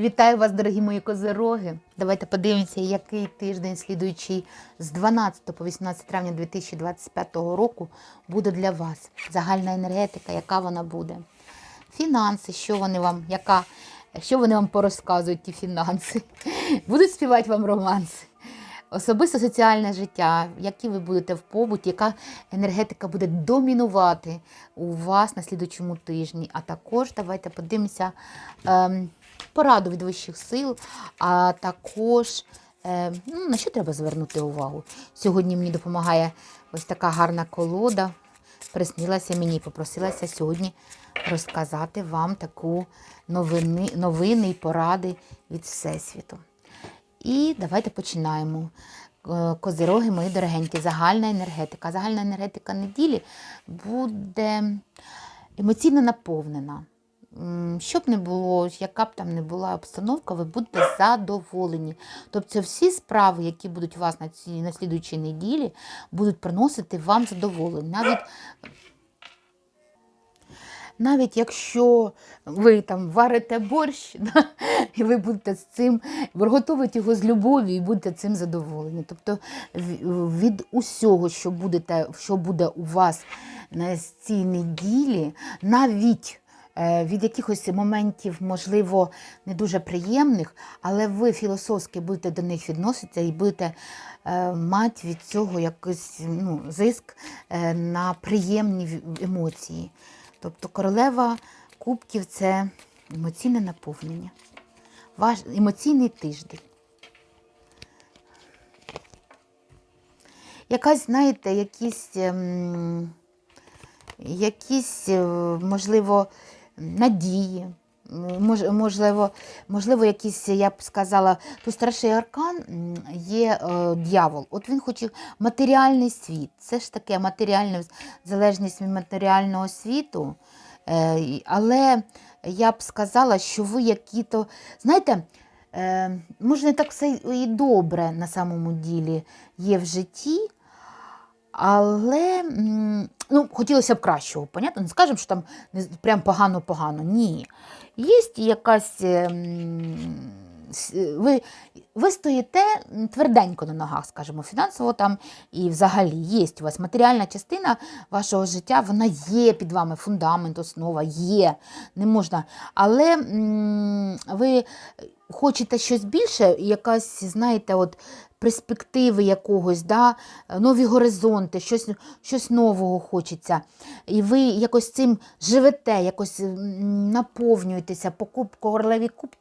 Вітаю вас, дорогі мої козироги. Давайте подивимося, який тиждень, слідуючий з 12 по 18 травня 2025 року, буде для вас. Загальна енергетика, яка вона буде. Фінанси, що вони вам, яка, що вони вам порозказують, ті фінанси. Будуть співати вам романси. Особисто соціальне життя, які ви будете в побуті, яка енергетика буде домінувати у вас на слідучому тижні. А також давайте подивимося ем, пораду від вищих сил, а також е, ну, на що треба звернути увагу. Сьогодні мені допомагає ось така гарна колода. Приснилася мені, і попросилася сьогодні розказати вам таку новини, новини і поради від Всесвіту. І давайте починаємо. Е, Козироги, мої дорогенькі, загальна енергетика. Загальна енергетика неділі буде емоційно наповнена. Щоб не було, яка б там не була обстановка, ви будете задоволені. Тобто всі справи, які будуть у вас на цій на слідуючій неділі, будуть приносити вам задоволення. Навіть навіть якщо ви там варите борщ, да, і ви будете з цим готувати його з любов'ю і будете цим задоволені. Тобто від усього, що, будете, що буде у вас на цій неділі, навіть від якихось моментів, можливо, не дуже приємних, але ви філософськи будете до них відноситися і будете е, мати від цього якийсь ну, зиск е, на приємні емоції. Тобто королева кубків це емоційне наповнення, ваш емоційний тиждень. Якась, знаєте, якісь, ем, якісь е, можливо, надії, мож, можливо, можливо, якісь, я б сказала, тут старший аркан є е, дьявол. От він хоче матеріальний світ. Це ж таке матеріальне залежність від матеріального світу. Е, але я б сказала, що ви які-то, знаєте, е, може, не так все і добре на самому ділі є в житті. Але ну, хотілося б кращого, понятно? Не скажемо, що там прям погано-погано. Ні. Є якась. С- Ви, ви стоїте тверденько на ногах, скажімо, фінансово там і взагалі є у вас матеріальна частина вашого життя, вона є під вами, фундамент, основа є, не можна. Але ви хочете щось більше, якась, знаєте, от перспективи якогось, да, нові горизонти, щось, щось нового хочеться. І ви якось цим живете, якось наповнюєтеся, покупку королеві кубки